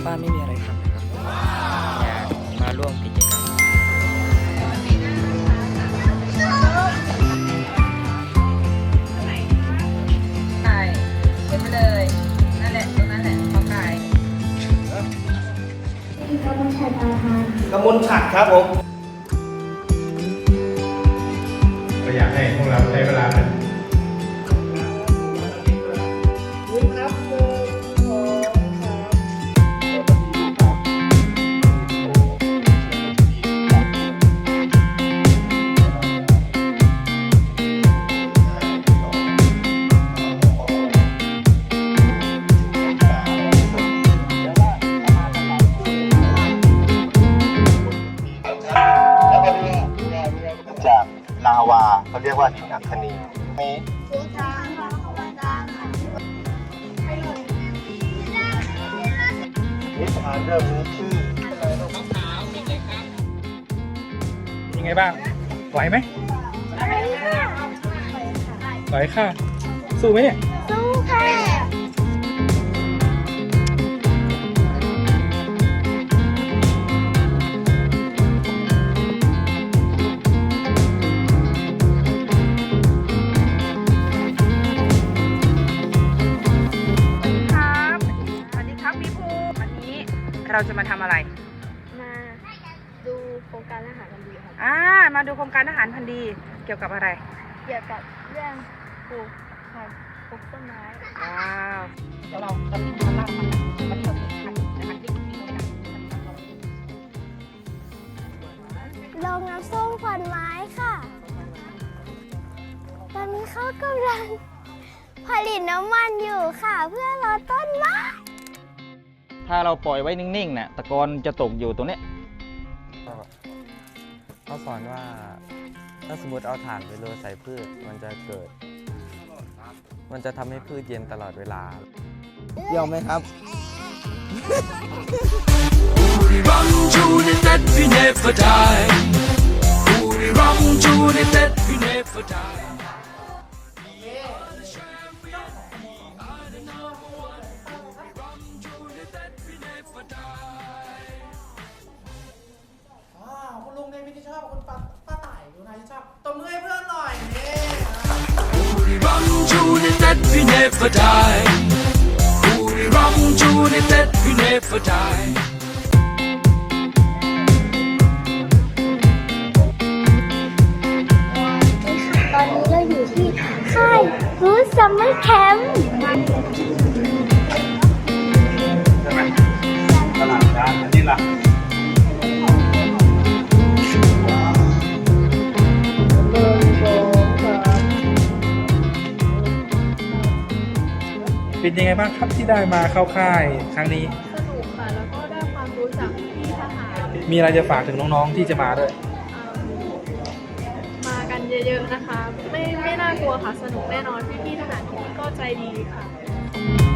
ที่บ้านไม่มีอะไรทำนะครับอยากมาร่วมกิจกรรมใช่เขีนไปเลย นั่นแหละ ตรงนั้นแหละขอไก่กมลฉัดรกำมลฉัดครับผมก็อยากให้พวกเราใช้เวลาเป็น เขาเรียกว่าหินอัคนีมีนิทานเรื่องนี้ชื่อยังไงบ้างไหวไหมไหวค่ะ สู้ไหมเนี่ย เราจะมาทำอะไร มาดูโครงการอาหารกันดีครับ อ่า มาดูโครงการอาหารพันธุ์ดีเกี่ยวกับอะไร เกี่ยวกับเรื่องปลูกผักปลูกต้นไม้ว้าวเดี๋ยวเราจะมีคำเล่ามาวันนี้เรามีพันธุ์นะคะที่ที่เราได้โรงน้ำส้มขวัญไม้ค่ะ ตอนนี้เขากำลัง ผลิตน้ำมันอยู่ค่ะ เพื่อลดต้นไม้ ถ้าเราปล่อยไว้นิ่งๆเนี่ยตะกอนจะตกอยู่ตรงเนี้ยเขาสอนว่าถ้าสมมติเอาถ่านไปโรยใส่พืชมันจะเกิด มันจะทำให้พืชเย็นตลอดเวลาเยี่ยมไหมครับ Run to the dead, we never die. Run to the dead, we never die. Run to the dead, we never die. ตอนนี้เราอยู่ที่ค่ายรูทซัมเมอร์แคมป์ เป็นยังไงบ้างครับที่ได้มาเข้าค่ายครั้งนี้ สนุกค่ะ แล้วก็ได้ความรู้จากพี่ทหารมีอะไรจะฝากถึงน้องๆที่จะมาด้วยมากันเยอะๆนะคะ ไม่ไม่น่ากลัวค่ะ สนุกแน่นอนพี่ๆทหารที่นี่ก็ใจดีค่ะ